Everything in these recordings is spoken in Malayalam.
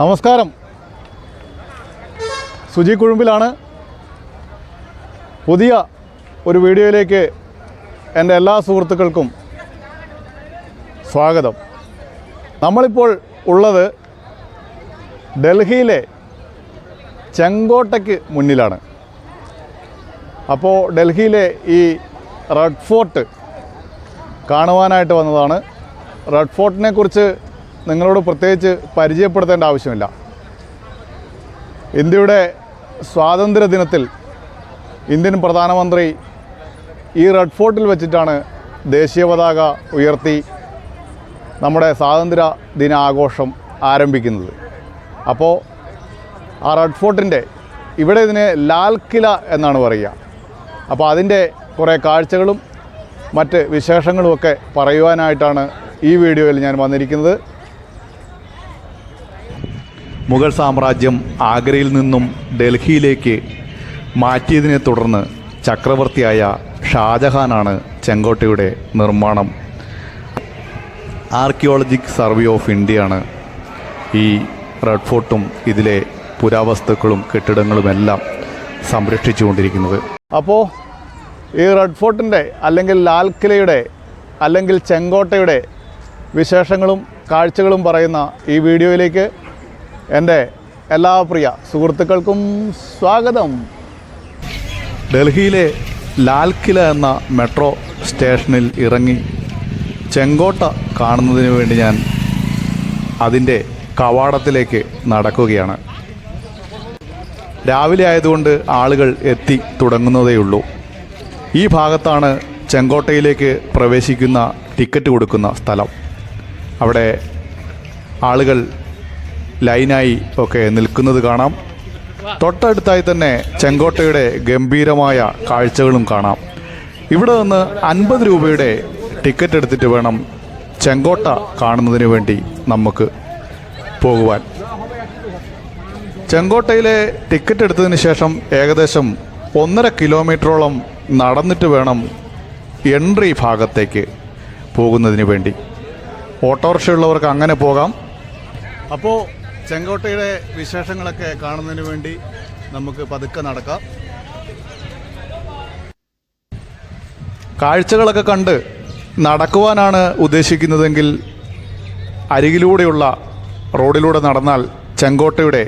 നമസ്കാരം. സുജി കുഴുമ്പിലാണ്. പുതിയ ഒരു വീഡിയോയിലേക്ക് എന്റെ എല്ലാ സുഹൃത്തുക്കൾക്കും സ്വാഗതം. നമ്മളിപ്പോൾ ഉള്ളത് ഡൽഹിയിലെ ചെങ്കോട്ടയ്ക്ക് മുന്നിലാണ്. അപ്പോൾ ഡൽഹിയിലെ ഈ റെഡ് ഫോർട്ട് കാണുവാനായിട്ട് വന്നതാണ്. റെഡ് ഫോർട്ടിനെ കുറിച്ച് നിങ്ങളോട് പ്രത്യേകിച്ച് പരിചയപ്പെടുത്തേണ്ട ആവശ്യമില്ല. ഇന്ത്യയുടെ സ്വാതന്ത്ര്യ ദിനത്തിൽ ഇന്ത്യൻ പ്രധാനമന്ത്രി ഈ റെഡ് ഫോർട്ടിൽ വെച്ചിട്ടാണ് ദേശീയ പതാക ഉയർത്തി നമ്മുടെ സ്വാതന്ത്ര്യ ദിനാഘോഷം ആരംഭിക്കുന്നത്. അപ്പോൾ ആ റെഡ് ഫോർട്ടിന്റെ ഇവിടെ ഇതിനെ ലാൽ കില എന്നാണ് പറയുക. അപ്പോൾ അതിന്റെ കുറേ കാഴ്ചകളും മറ്റ് വിശേഷങ്ങളുമൊക്കെ പറയുവാനായിട്ടാണ് ഈ വീഡിയോയിൽ ഞാൻ വന്നിരിക്കുന്നത്. മുഗൾ സാമ്രാജ്യം ആഗ്രയിൽ നിന്നും ഡൽഹിയിലേക്ക് മാറ്റിയതിനെ തുടർന്ന് ചക്രവർത്തിയായ ഷാജഹാനാണ് ചെങ്കോട്ടയുടെ നിർമ്മാണം. ആർക്കിയോളജിക് സർവേ ഓഫ് ഇന്ത്യയാണ് ഈ റെഡ് ഫോർട്ടും ഇതിലെ പുരാവസ്തുക്കളും കെട്ടിടങ്ങളുമെല്ലാം സംരക്ഷിച്ചുകൊണ്ടിരിക്കുന്നത്. അപ്പോൾ ഈ റെഡ് ഫോർട്ടിന്റെ അല്ലെങ്കിൽ ലാൽ കിലയുടെ അല്ലെങ്കിൽ ചെങ്കോട്ടയുടെ വിശേഷങ്ങളും കാഴ്ചകളും പറയുന്ന ഈ വീഡിയോയിലേക്ക് എന്റെ എല്ലാ പ്രിയ സുഹൃത്തുക്കൾക്കും സ്വാഗതം. ഡൽഹിയിലെ ലാൽ കില എന്ന മെട്രോ സ്റ്റേഷനിൽ ഇറങ്ങി ചെങ്കോട്ട കാണുന്നതിന് വേണ്ടി ഞാൻ അതിന്റെ കവാടത്തിലേക്ക് നടക്കുകയാണ്. രാവിലെ ആയതുകൊണ്ട് ആളുകൾ എത്തി തുടങ്ങുന്നതേയുള്ളൂ ഈ ഭാഗത്താണ് ചെങ്കോട്ടയിലേക്ക് പ്രവേശിക്കുന്ന ടിക്കറ്റ് കൊടുക്കുന്ന സ്ഥലം. അവിടെ ആളുകൾ ലൈനായി ഒക്കെ നിൽക്കുന്നത് കാണാം. തൊട്ടടുത്തായി തന്നെ ചെങ്കോട്ടയുടെ ഗംഭീരമായ കാഴ്ചകളും കാണാം. ഇവിടെ നിന്ന് അൻപത് രൂപയുടെ ടിക്കറ്റ് എടുത്തിട്ട് വേണം ചെങ്കോട്ട കാണുന്നതിന് വേണ്ടി നമുക്ക് പോകുവാൻ. ചെങ്കോട്ടയിലെ ടിക്കറ്റ് എടുത്തതിന് ശേഷം ഏകദേശം ഒന്നര കിലോമീറ്ററോളം നടന്നിട്ട് വേണം എൻട്രി ഭാഗത്തേക്ക് പോകുന്നതിന് വേണ്ടി. ഓട്ടോറിക്ഷ ഉള്ളവർക്ക് അങ്ങനെ പോകാം. അപ്പോൾ ചെങ്കോട്ടയുടെ വിശേഷങ്ങളൊക്കെ കാണുന്നതിന് വേണ്ടി നമുക്ക് പതുക്കെ നടക്കാം. കാഴ്ചകളൊക്കെ കണ്ട് നടക്കുവാനാണ് ഉദ്ദേശിക്കുന്നതെങ്കിൽ അരികിലൂടെയുള്ള റോഡിലൂടെ നടന്നാൽ ചെങ്കോട്ടയുടെ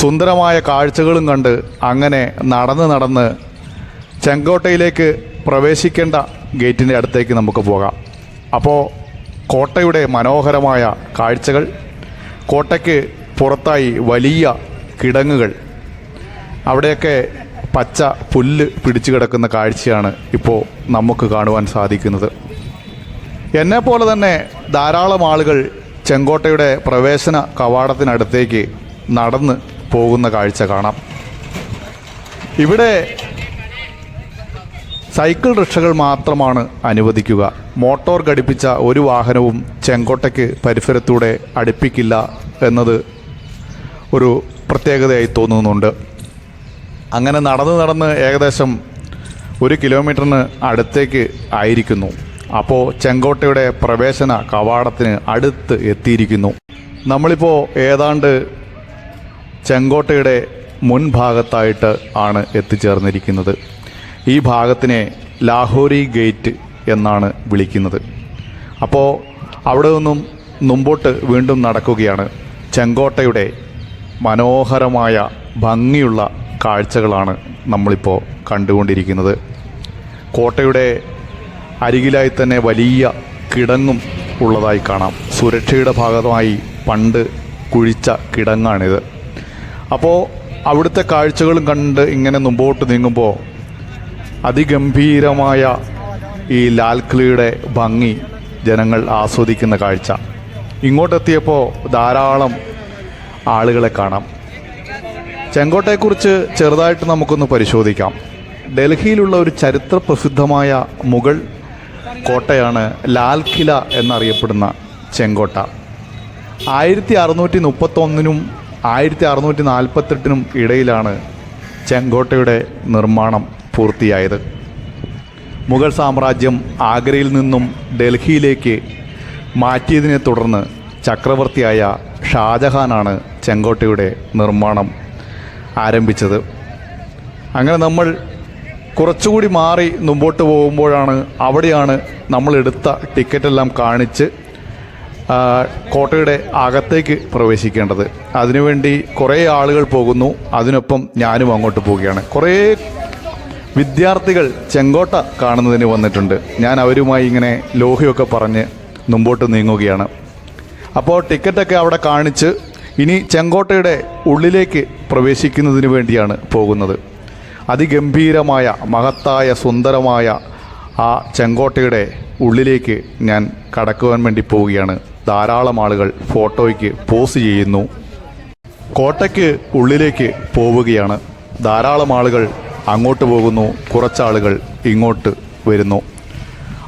സുന്ദരമായ കാഴ്ചകളും കണ്ട് അങ്ങനെ നടന്ന് നടന്ന് ചെങ്കോട്ടയിലേക്ക് പ്രവേശിക്കേണ്ട ഗേറ്റിന്റെ അടുത്തേക്ക് നമുക്ക് പോകാം. അപ്പോൾ കോട്ടയുടെ മനോഹരമായ കാഴ്ചകൾ കോട്ടയ്ക്ക് പുറത്തായി വലിയ കിടങ്ങുകൾ. അവിടെയൊക്കെ പച്ച പുല്ല് പിടിച്ചു കിടക്കുന്ന കാഴ്ചയാണ് ഇപ്പോൾ നമുക്ക് കാണുവാൻ സാധിക്കുന്നത്. എന്നെ പോലെ തന്നെ ധാരാളം ആളുകൾ ചെങ്കോട്ടയുടെ പ്രവേശന കവാടത്തിനടുത്തേക്ക് നടന്ന് പോകുന്ന കാഴ്ച കാണാം. ഇവിടെ സൈക്കിൾ റിക്ഷകൾ മാത്രമാണ് അനുവദിക്കുക. മോട്ടോർ ഘടിപ്പിച്ച ഒരു വാഹനവും ചെങ്കോട്ടയ്ക്ക് പരിസരത്തൂടെ അടുപ്പിക്കില്ല എന്നത് ഒരു പ്രത്യേകതയായി തോന്നുന്നുണ്ട്. അങ്ങനെ നടന്ന് നടന്ന് ഏകദേശം ഒരു കിലോമീറ്ററിന് അടുത്തേക്ക് ആയിരിക്കുന്നു. അപ്പോൾ ചെങ്കോട്ടയുടെ പ്രവേശന കവാടത്തിന് അടുത്ത് എത്തിയിരിക്കുന്നു. നമ്മളിപ്പോൾ ഏതാണ്ട് ചെങ്കോട്ടയുടെ മുൻഭാഗത്തായിട്ട് ആണ് എത്തിച്ചേർന്നിരിക്കുന്നത്. ഈ ഭാഗത്തിനെ ലാഹോരി ഗേറ്റ് എന്നാണ് വിളിക്കുന്നത്. അപ്പോൾ അവിടെ നിന്നും മുമ്പോട്ട് വീണ്ടും നടക്കുകയാണ്. ചെങ്കോട്ടയുടെ മനോഹരമായ ഭംഗിയുള്ള കാഴ്ചകളാണ് നമ്മളിപ്പോൾ കണ്ടുകൊണ്ടിരിക്കുന്നത്. കോട്ടയുടെ അരികിലായി തന്നെ വലിയ കിടങ്ങും ഉള്ളതായി കാണാം. സുരക്ഷയുടെ ഭാഗമായി പണ്ട് കുഴിച്ച കിടങ്ങാണിത്. അപ്പോൾ അവിടുത്തെ കാഴ്ചകളും കണ്ട് ഇങ്ങനെ മുമ്പോട്ട് നീങ്ങുമ്പോൾ അതിഗംഭീരമായ ഈ ലാൽ കിളിയുടെ ഭംഗി ജനങ്ങൾ ആസ്വദിക്കുന്ന കാഴ്ച. ഇങ്ങോട്ടെത്തിയപ്പോൾ ധാരാളം ആളുകളെ കാണാം. ചെങ്കോട്ടയെക്കുറിച്ച് ചെറുതായിട്ട് നമുക്കൊന്ന് പരിശോധിക്കാം. ഡൽഹിയിലുള്ള ഒരു ചരിത്ര പ്രസിദ്ധമായ മുഗൾ കോട്ടയാണ് ലാൽ കില എന്നറിയപ്പെടുന്ന ചെങ്കോട്ട. ആയിരത്തി അറുന്നൂറ്റി മുപ്പത്തൊന്നിനും ആയിരത്തി അറുന്നൂറ്റി നാൽപ്പത്തെട്ടിനും ഇടയിലാണ് ചെങ്കോട്ടയുടെ നിർമ്മാണം. പൂർത്തിയായത്. മുഗൾ സാമ്രാജ്യം ആഗ്രയിൽ നിന്നും ഡൽഹിയിലേക്ക് മാറ്റിയതിനെ തുടർന്ന് ചക്രവർത്തിയായ ഷാജഹാനാണ് ചെങ്കോട്ടയുടെ നിർമ്മാണം ആരംഭിച്ചത്. അങ്ങനെ നമ്മൾ കുറച്ചുകൂടി മാറി മുമ്പോട്ട് പോകുമ്പോഴാണ് അവിടെയാണ് നമ്മൾ എടുത്ത ടിക്കറ്റെല്ലാം കാണിച്ച് കോട്ടയുടെ അകത്തേക്ക് പ്രവേശിക്കേണ്ടത്. അതിനുവേണ്ടി കുറേ ആളുകൾ പോകുന്നു. അതിനൊപ്പം ഞാനും അങ്ങോട്ട് പോവുകയാണ്. കുറേ വിദ്യാർത്ഥികൾ ചെങ്കോട്ട കാണുന്നതിന് വന്നിട്ടുണ്ട്. ഞാൻ അവരുമായി ഇങ്ങനെ ലോഹ്യമൊക്കെ പറഞ്ഞ് മുമ്പോട്ട് നീങ്ങുകയാണ്. അപ്പോൾ ടിക്കറ്റൊക്കെ അവിടെ കാണിച്ച് ഇനി ചെങ്കോട്ടയുടെ ഉള്ളിലേക്ക് പ്രവേശിക്കുന്നതിന് വേണ്ടിയാണ് പോകുന്നത്. അതിഗംഭീരമായ മഹത്തായ സുന്ദരമായ ആ ചെങ്കോട്ടയുടെ ഉള്ളിലേക്ക് ഞാൻ കടക്കുവാൻ വേണ്ടി പോവുകയാണ്. ധാരാളം ആളുകൾ ഫോട്ടോയ്ക്ക് പോസ് ചെയ്യുന്നു. കോട്ടയ്ക്ക് ഉള്ളിലേക്ക് പോവുകയാണ്. ധാരാളം ആളുകൾ അങ്ങോട്ട് പോകുന്നു. കുറച്ചാളുകൾ ഇങ്ങോട്ട് വരുന്നു.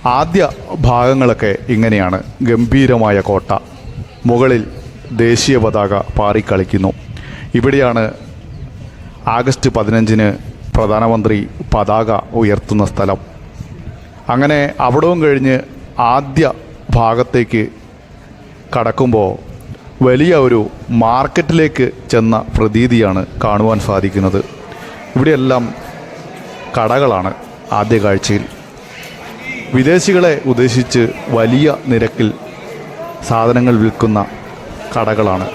ആദ്യ ഭാഗങ്ങളൊക്കെ ഇങ്ങനെയാണ്. ഗംഭീരമായ കോട്ട. മുകളിൽ ദേശീയ പതാക പാറിക്കളിക്കുന്നു. ഇവിടെയാണ് ആഗസ്റ്റ് പതിനഞ്ചിന് പ്രധാനമന്ത്രി പതാക ഉയർത്തുന്ന സ്ഥലം. അങ്ങനെ അവിടവും കഴിഞ്ഞ് ആദ്യ ഭാഗത്തേക്ക് കടക്കുമ്പോൾ വലിയ ഒരു മാർക്കറ്റിലേക്ക് ചെന്ന പ്രതീതിയാണ് കാണുവാൻ സാധിക്കുന്നത്. ഇവിടെയെല്ലാം കടകളാണ് ആദ്യ കാഴ്ചയിൽ. വിദേശികളെ ഉദ്ദേശിച്ച് വലിയ നിരക്കിൽ സാധനങ്ങൾ വിൽക്കുന്ന കടകളാണ്.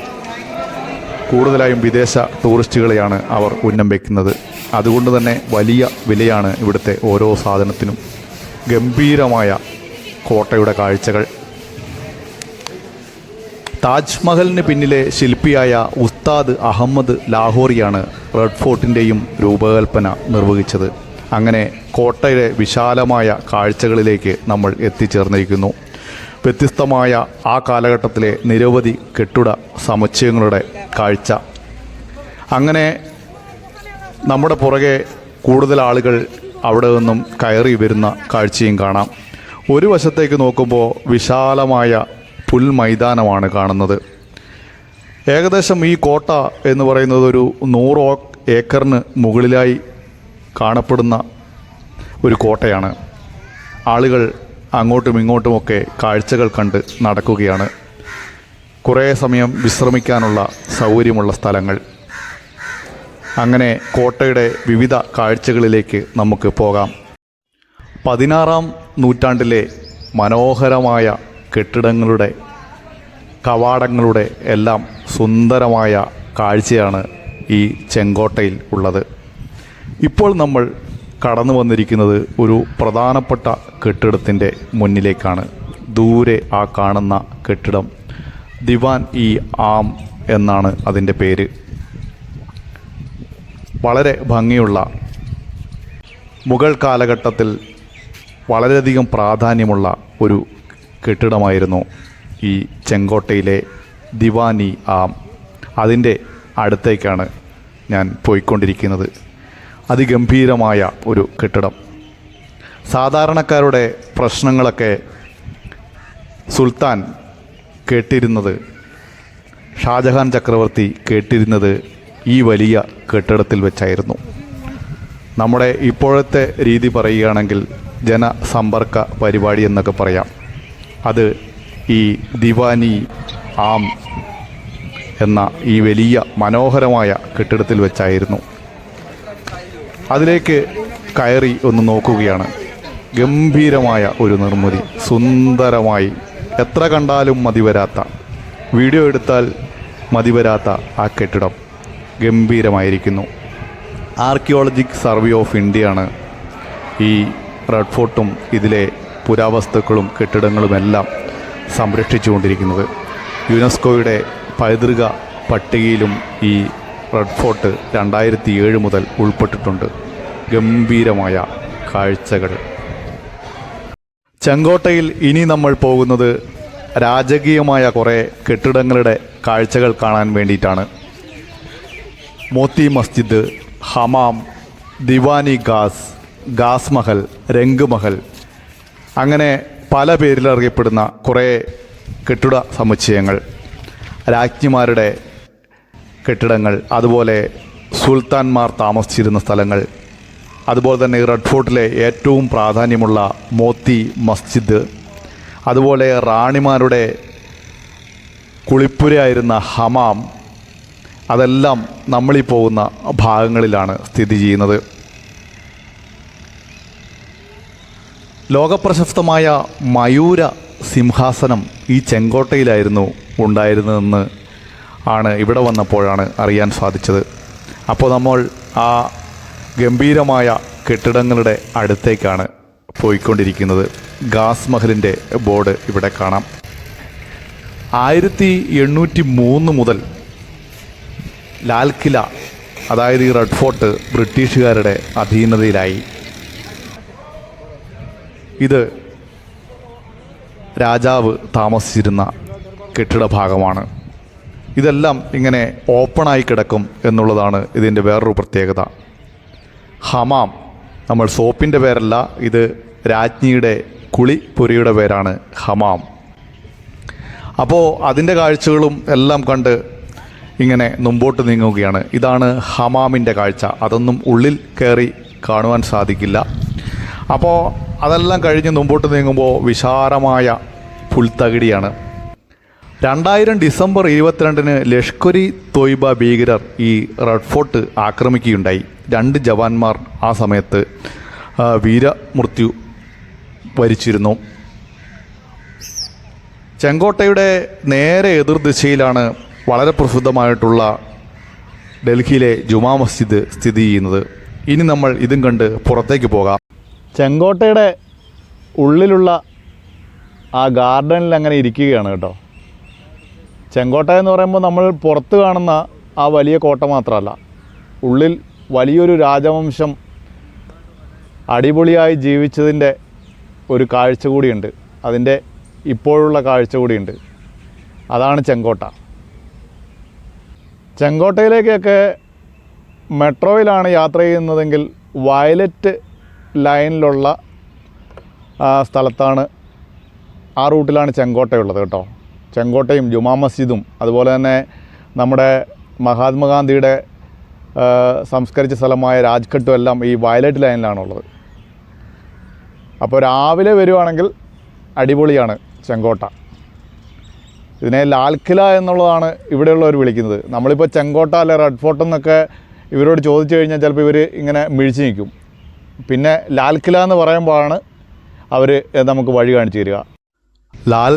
കൂടുതലായും വിദേശ ടൂറിസ്റ്റുകളെയാണ് അവർ ഉന്നം വയ്ക്കുന്നത് അതുകൊണ്ട് തന്നെ വലിയ വിലയാണ് ഇവിടുത്തെ ഓരോ സാധനത്തിനും ഗംഭീരമായ കോട്ടയുടെ കാഴ്ചകൾ. താജ്മഹലിന് പിന്നിലെ ശില്പിയായ ഉസ്താദ് അഹമ്മദ് ലാഹോറിയാണ് റെഡ് ഫോർട്ടിന്റെയും രൂപകൽപ്പന നിർവഹിച്ചത്. അങ്ങനെ കോട്ടയുടെ വിശാലമായ കാഴ്ചകളിലേക്ക് നമ്മൾ എത്തിച്ചേർന്നിരിക്കുന്നു. വ്യത്യസ്തമായ ആ കാലഘട്ടത്തിലെ നിരവധി കെട്ടിട സമുച്ചയങ്ങളുടെ കാഴ്ച. അങ്ങനെ നമ്മുടെ പുറകെ കൂടുതൽ ആളുകൾ അവിടെ നിന്നും കയറി വരുന്ന കാഴ്ചയും കാണാം. ഒരു വശത്തേക്ക് നോക്കുമ്പോൾ വിശാലമായ പുൽമൈതാനമാണ് കാണുന്നത്. ഏകദേശം ഈ കോട്ട എന്ന് പറയുന്നത് ഒരു നൂറ് ഏക്കറിന് മുകളിലായി കാണപ്പെടുന്ന ഒരു കോട്ടയാണ്. ആളുകൾ അങ്ങോട്ടും ഇങ്ങോട്ടുമൊക്കെ കാഴ്ചകൾ കണ്ട് നടക്കുകയാണ്. കുറേ സമയം വിശ്രമിക്കാനുള്ള സൗകര്യമുള്ള സ്ഥലങ്ങൾ. അങ്ങനെ കോട്ടയുടെ വിവിധ കാഴ്ചകളിലേക്ക് നമുക്ക് പോകാം. പതിനാറാം നൂറ്റാണ്ടിലെ മനോഹരമായ കെട്ടിടങ്ങളുടെ കവാടങ്ങളുടെ എല്ലാം സുന്ദരമായ കാഴ്ചയാണ് ഈ ചെങ്കോട്ടയിൽ ഉള്ളത്. ഇപ്പോൾ നമ്മൾ കടന്നു വന്നിരിക്കുന്നത് ഒരു പ്രധാനപ്പെട്ട കെട്ടിടത്തിന്റെ മുന്നിലേക്കാണ്. ദൂരെ ആ കാണുന്ന കെട്ടിടം ദിവാൻ ഇ ആം എന്നാണ് അതിന്റെ പേര്. വളരെ ഭംഗിയുള്ള മുഗൾ കാലഘട്ടത്തിൽ വളരെയധികം പ്രാധാന്യമുള്ള ഒരു കെട്ടിടമായിരുന്നു ഈ ചെങ്കോട്ടയിലെ ദിവാനി ആം. അതിന്റെ അടുത്തേക്കാണ് ഞാൻ പോയിക്കൊണ്ടിരിക്കുന്നത്. അതിഗംഭീരമായ ഒരു കെട്ടിടം. സാധാരണക്കാരുടെ പ്രശ്നങ്ങളൊക്കെ സുൽത്താൻ കേട്ടിരുന്നത് ഷാജഹാൻ ചക്രവർത്തി കേട്ടിരുന്നത് ഈ വലിയ കെട്ടിടത്തിൽ വെച്ചായിരുന്നു. നമ്മുടെ ഇപ്പോഴത്തെ രീതി പറയുകയാണെങ്കിൽ ജനസമ്പർക്ക പരിപാടി എന്നൊക്കെ പറയാം. അത് ഈ ദിവാനി ആം എന്ന ഈ വലിയ മനോഹരമായ കെട്ടിടത്തിൽ വെച്ചായിരുന്നു. അതിലേക്ക് കയറി ഒന്ന് നോക്കുകയാണ്. ഗംഭീരമായ ഒരു നിർമ്മിതി സുന്ദരമായി. എത്ര കണ്ടാലും മതിവരാത്ത വീഡിയോ എടുത്താൽ മതിവരാത്ത ആ കെട്ടിടം ഗംഭീരമായിരിക്കുന്നു. ആർക്കിയോളജിക് സർവേ ഓഫ് ഇന്ത്യയാണ് ഈ റെഡ് ഫോർട്ടും ഇതിലെ പുരാവസ്തുക്കളും കെട്ടിടങ്ങളുമെല്ലാം സംരക്ഷിച്ചുകൊണ്ടിരിക്കുന്നത്. യുനെസ്കോയുടെ പൈതൃക പട്ടികയിലും ഈ റെഡ് ഫോർട്ട് രണ്ടായിരത്തി ഏഴ് മുതൽ ഉൾപ്പെട്ടിട്ടുണ്ട്. ഗംഭീരമായ കാഴ്ചകൾ. ചെങ്കോട്ടയിൽ ഇനി നമ്മൾ പോകുന്നത് രാജകീയമായ കുറേ കെട്ടിടങ്ങളുടെ കാഴ്ചകൾ കാണാൻ വേണ്ടിയിട്ടാണ്. മോത്തി മസ്ജിദ് ഹമാം ദിവാനി ഗാസ് ഗാസ് മഹൽ രംഗ് മഹൽ. അങ്ങനെ പല പേരിലറിയപ്പെടുന്ന കുറേ കെട്ടിട സമുച്ചയങ്ങൾ. രാജ്ഞിമാരുടെ കെട്ടിടങ്ങൾ അതുപോലെ സുൽത്താൻമാർ താമസിച്ചിരുന്ന സ്ഥലങ്ങൾ അതുപോലെ തന്നെ റെഡ് ഫോർട്ടിലെ ഏറ്റവും പ്രാധാന്യമുള്ള മോത്തി മസ്ജിദ് അതുപോലെ റാണിമാരുടെ കുളിപ്പുരയായിരുന്ന ഹമാം അതെല്ലാം നമ്മളീ പോകുന്ന ഭാഗങ്ങളിലാണ് സ്ഥിതി ചെയ്യുന്നത്. ലോകപ്രശസ്തമായ മയൂര സിംഹാസനം ഈ ചെങ്കോട്ടയിലായിരുന്നു ഉണ്ടായിരുന്നതെന്ന് ആണ് ഇവിടെ വന്നപ്പോഴാണ് അറിയാൻ സാധിച്ചത്. അപ്പോൾ നമ്മൾ ആ ഗംഭീരമായ കെട്ടിടങ്ങളുടെ അടുത്തേക്കാണ് പോയിക്കൊണ്ടിരിക്കുന്നത്. ഗാസ് മഹലിന്റെ ബോർഡ് ഇവിടെ കാണാം. ആയിരത്തി എണ്ണൂറ്റി മൂന്ന് മുതൽ ലാൽ കില അതായത് ഈ റെഡ് ഫോർട്ട് ബ്രിട്ടീഷുകാരുടെ അധീനതയിലായി. ഇത് രാജാവ് താമസിച്ചിരുന്ന കെട്ടിട ഭാഗമാണ്. ഇതെല്ലാം ഇങ്ങനെ ഓപ്പണായി കിടക്കും എന്നുള്ളതാണ് ഇതിന്റെ വേറൊരു പ്രത്യേകത. ഹമാം നമ്മൾ സോപ്പിന്റെ പേരല്ല ഇത് രാജ്ഞിയുടെ കുളി പൊരിയുടെ പേരാണ് ഹമാം. അപ്പോൾ അതിന്റെ കാഴ്ചകളും എല്ലാം കണ്ട് ഇങ്ങനെ മുമ്പോട്ട് നീങ്ങുകയാണ്. ഇതാണ് ഹമാമിന്റെ കാഴ്ച. അതൊന്നും ഉള്ളിൽ കയറി കാണുവാൻ സാധിക്കില്ല. അപ്പോൾ അതെല്ലാം കഴിഞ്ഞ് മുമ്പോട്ട് നീങ്ങുമ്പോൾ വിശാലമായ പുൽത്തകിടിയാണ്. രണ്ടായിരം ഡിസംബർ ഇരുപത്തിരണ്ടിന് ലഷ്കരി തോയ്ബ ഭീകരർ ഈ റെഡ് ഫോർട്ട് ആക്രമിക്കുകയുണ്ടായി. രണ്ട് ജവാന്മാർ ആ സമയത്ത് വീരമൃത്യു വരിച്ചിരുന്നു. ചെങ്കോട്ടയുടെ നേരെ എതിർദിശയിലാണ് വളരെ പ്രസിദ്ധമായിട്ടുള്ള ഡൽഹിയിലെ ജുമാ മസ്ജിദ് സ്ഥിതി ചെയ്യുന്നത്. ഇനി നമ്മൾ ഇതും കണ്ട് പുറത്തേക്ക് പോകാം. ചെങ്കോട്ടയുടെ ഉള്ളിലുള്ള ആ ഗാർഡനിൽ അങ്ങനെ ഇരിക്കുകയാണ് കേട്ടോ. ചെങ്കോട്ട എന്ന് പറയുമ്പോൾ നമ്മൾ പുറത്ത് കാണുന്ന ആ വലിയ കോട്ട മാത്രമല്ല. ഉള്ളിൽ വലിയൊരു രാജവംശം അടിപൊളിയായി ജീവിച്ചതിന്റെ ഒരു കാഴ്ച കൂടിയുണ്ട്. അതിന്റെ ഇപ്പോഴുള്ള കാഴ്ച കൂടിയുണ്ട്. അതാണ് ചെങ്കോട്ട. ചെങ്കോട്ടയിലേക്കൊക്കെ മെട്രോയിലാണ് യാത്ര ചെയ്യുന്നതെങ്കിൽ വയലറ്റ് ലൈനിലുള്ള സ്ഥലത്താണ് ആ റൂട്ടിലാണ് ചെങ്കോട്ടയുള്ളത് കേട്ടോ. ചെങ്കോട്ടയും ജുമാ മസ്ജിദും അതുപോലെ തന്നെ നമ്മുടെ മഹാത്മാഗാന്ധിയുടെ സംസ്കരിച്ച സ്ഥലമായ രാജ്ഘട്ടും എല്ലാം ഈ വയലറ്റ് ലൈനിലാണുള്ളത്. അപ്പോൾ രാവിലെ വരുവാണെങ്കിൽ അടിപൊളിയാണ് ചെങ്കോട്ട. ഇതിനെ ലാൽഖില എന്നുള്ളതാണ് ഇവിടെയുള്ളവർ വിളിക്കുന്നത്. നമ്മളിപ്പോൾ ചെങ്കോട്ട അല്ലെ റെഡ് ഫോർട്ട് എന്നൊക്കെ ഇവരോട് ചോദിച്ചു കഴിഞ്ഞാൽ ചിലപ്പോൾ ഇവർ ഇങ്ങനെ മിഴിച്ചു നിൽക്കും. പിന്നെ ലാൽഖില എന്ന് പറയുമ്പോഴാണ് അവർ നമുക്ക് വഴി കാണിച്ചു തരിക. ലാൽ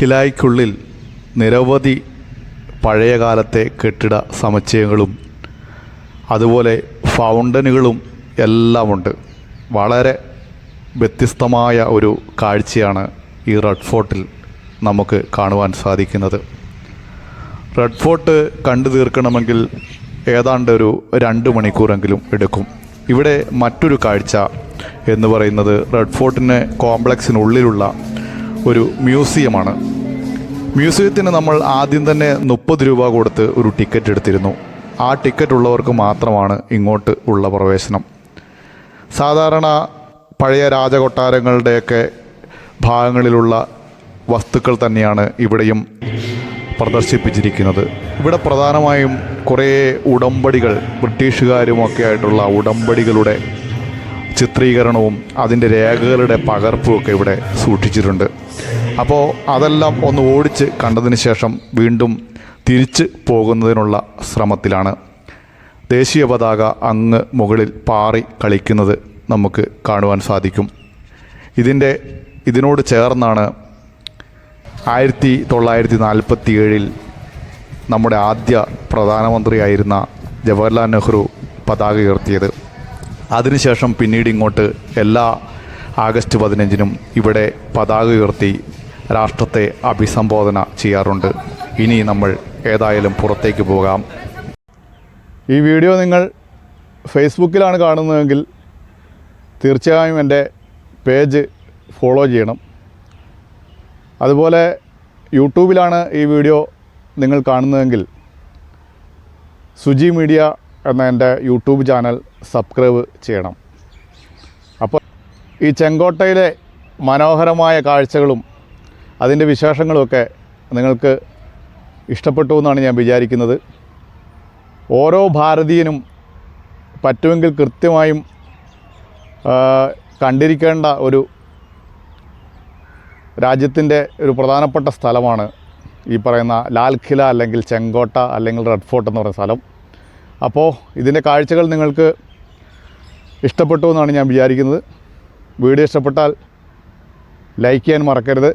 ഖിലായ്ക്കുള്ളിൽ നിരവധി പഴയകാലത്തെ കെട്ടിട സമുച്ചയങ്ങളും അതുപോലെ ഫൗണ്ടനുകളും എല്ലാമുണ്ട്. വളരെ വ്യത്യസ്തമായ ഒരു കാഴ്ചയാണ് ഈ റെഡ് ഫോർട്ടിൽ നമുക്ക് കാണുവാൻ സാധിക്കുന്നത്. റെഡ് ഫോർട്ട് കണ്ടു തീർക്കണമെങ്കിൽ ഏതാണ്ട് ഒരു രണ്ട് മണിക്കൂറെങ്കിലും എടുക്കും. ഇവിടെ മറ്റൊരു കാഴ്ച എന്ന് പറയുന്നത് റെഡ് ഫോർട്ടിന് കോംപ്ലക്സിനുള്ളിലുള്ള ഒരു മ്യൂസിയമാണ്. മ്യൂസിയത്തിന് നമ്മൾ ആദ്യം തന്നെ മുപ്പത് രൂപ കൊടുത്ത് ഒരു ടിക്കറ്റ് എടുത്തിരുന്നു. ആ ടിക്കറ്റ് ഉള്ളവർക്ക് മാത്രമാണ് ഇങ്ങോട്ട് ഉള്ള പ്രവേശനം. സാധാരണ പഴയ രാജകൊട്ടാരങ്ങളുടെയൊക്കെ ഭാഗങ്ങളിലുള്ള വസ്തുക്കൾ തന്നെയാണ് ഇവിടെയും പ്രദർശിപ്പിച്ചിരിക്കുന്നത്. ഇവിടെ പ്രധാനമായും കുറേ ഉടമ്പടികൾ ബ്രിട്ടീഷുകാരുമൊക്കെ ആയിട്ടുള്ള ഉടമ്പടികളുടെ ചിത്രീകരണവും അതിന്റെ രേഖകളുടെ പകർപ്പും ഒക്കെ ഇവിടെ സൂക്ഷിച്ചിട്ടുണ്ട്. അപ്പോൾ അതെല്ലാം ഒന്ന് ഓടിച്ച് കണ്ടതിന് ശേഷം വീണ്ടും തിരിച്ച് പോകുന്നതിനുള്ള ശ്രമത്തിലാണ്. ദേശീയ പതാക അങ്ങ് മുകളിൽ പാറി കളിക്കുന്നത് നമുക്ക് കാണുവാൻ സാധിക്കും. ഇതിന്റെ ഇതിനോട് ചേർന്നാണ് ആയിരത്തി തൊള്ളായിരത്തി നാൽപ്പത്തി ഏഴിൽ നമ്മുടെ ആദ്യ പ്രധാനമന്ത്രിയായിരുന്ന ജവഹർലാൽ നെഹ്റു പതാക ഉയർത്തിയത്. അതിനുശേഷം പിന്നീട് ഇങ്ങോട്ട് എല്ലാ ആഗസ്റ്റ് പതിനഞ്ചിനും ഇവിടെ പതാക ഉയർത്തി രാഷ്ട്രത്തെ അഭിസംബോധന ചെയ്യാറുണ്ട്. ഇനി നമ്മൾ ഏതായാലും പുറത്തേക്ക് പോകാം. ഈ വീഡിയോ നിങ്ങൾ ഫേസ്ബുക്കിലാണ് കാണുന്നതെങ്കിൽ തീർച്ചയായും എന്റെ പേജ് ഫോളോ ചെയ്യണം. അതുപോലെ യൂട്യൂബിലാണ് ഈ വീഡിയോ നിങ്ങൾ കാണുന്നതെങ്കിൽ സുജി മീഡിയ എന്ന എന്റെ യൂട്യൂബ് ചാനൽ സബ്സ്ക്രൈബ് ചെയ്യണം. അപ്പോൾ ഈ ചെങ്കോട്ടയിലെ മനോഹരമായ കാഴ്ചകളും അതിന്റെ വിശേഷങ്ങളുമൊക്കെ നിങ്ങൾക്ക് ഇഷ്ടപ്പെട്ടു എന്നാണ് ഞാൻ വിചാരിക്കുന്നത്. ഓരോ ഭാരതീയനും പറ്റുമെങ്കിൽ കൃത്യമായും കണ്ടിരിക്കേണ്ട ഒരു രാജ്യത്തിന്റെ ഒരു പ്രധാനപ്പെട്ട സ്ഥലമാണ് ഈ പറയുന്ന ലാൽ ഖില അല്ലെങ്കിൽ ചെങ്കോട്ട അല്ലെങ്കിൽ റെഡ് ഫോർട്ട് എന്ന് പറയുന്ന സ്ഥലം. അപ്പോൾ ഇതിന്റെ കാഴ്ചകൾ നിങ്ങൾക്ക് ഇഷ്ടപ്പെട്ടു എന്നാണ് ഞാൻ വിചാരിക്കുന്നത്. വീഡിയോ ഇഷ്ടപ്പെട്ടാൽ ലൈക്ക് ചെയ്യാൻ മറക്കരുത്.